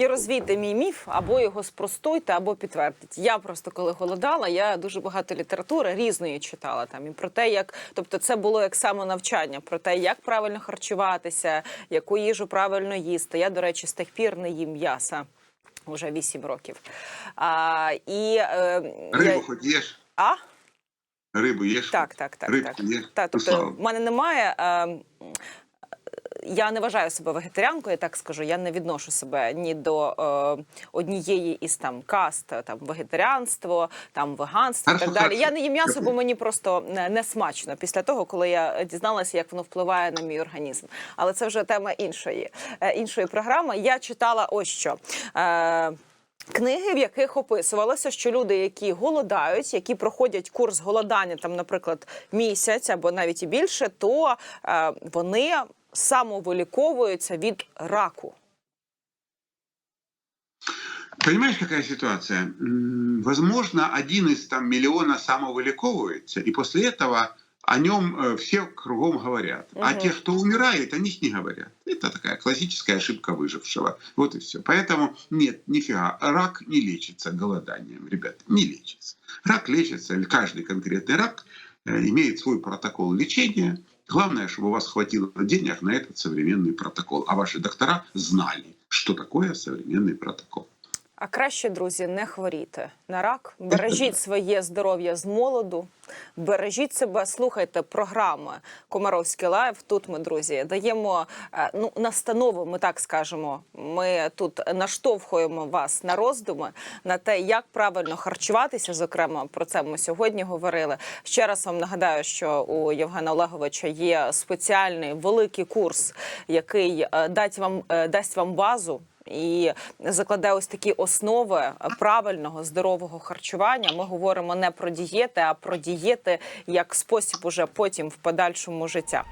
І розвійте мій міф, або його спростуйте, або підтвердіть. Я просто коли голодала, я дуже багато літератури різної читала там і про те, як тобто це було як самонавчання, про те, як правильно харчуватися, яку їжу правильно їсти. Я, до речі, з тих пір не їм м'яса. Уже 8 років. А, і, е, Рибу я... хоч їш? А? Рибу їш? Так, так, так. Рибку так. їш? Так, тобто в мене немає. Е, я не вважаю себе вегетаріанкою, я так скажу. Я не відношу себе ні до е, однієї із там каст, там вегетаріанство, там веганство і так далі. Я не їм м'ясо, бо мені просто не, не смачно після того, коли я дізналася, як воно впливає на мій організм. Але це вже тема іншої, е, іншої програми. Я читала ось що. Е, Книги, в яких описувалося, що люди, які голодають, які проходять курс голодання, там, наприклад, місяць або навіть і більше, то е, вони самовиліковуються від раку. Понимаешь, какая ситуация? М, Возможно, один из там миллиона самовыликовывается, и после этого о нем э, все кругом говорят. А Мгм. те, кто умирает, о них не говорят. Это такая классическая ошибка выжившего. Вот и все. Поэтому нет, нифига. Рак не лечится голоданием, ребята, не лечится. Рак лечится, или каждый конкретный рак э, имеет свой протокол лечения. Главное, чтобы у вас хватило денег на этот современный протокол. А ваши доктора знали, что такое современный протокол. А краще, друзі, не хворіти на рак. Бережіть своє здоров'я з молоду, бережіть себе, слухайте програми Комаровський лайв. Тут ми, друзі, даємо е, ну настанову. Ми так скажемо. Ми тут наштовхуємо вас на роздуми на те, як правильно харчуватися. Зокрема, про це ми сьогодні говорили. Ще раз вам нагадаю, що у Євгена Олеговича є спеціальний великий курс, який е, дасть вам е, дасть вам базу і закладе ось такі основи правильного здорового харчування. Ми говоримо не про дієти, а про дієти як спосіб уже потім в подальшому життя.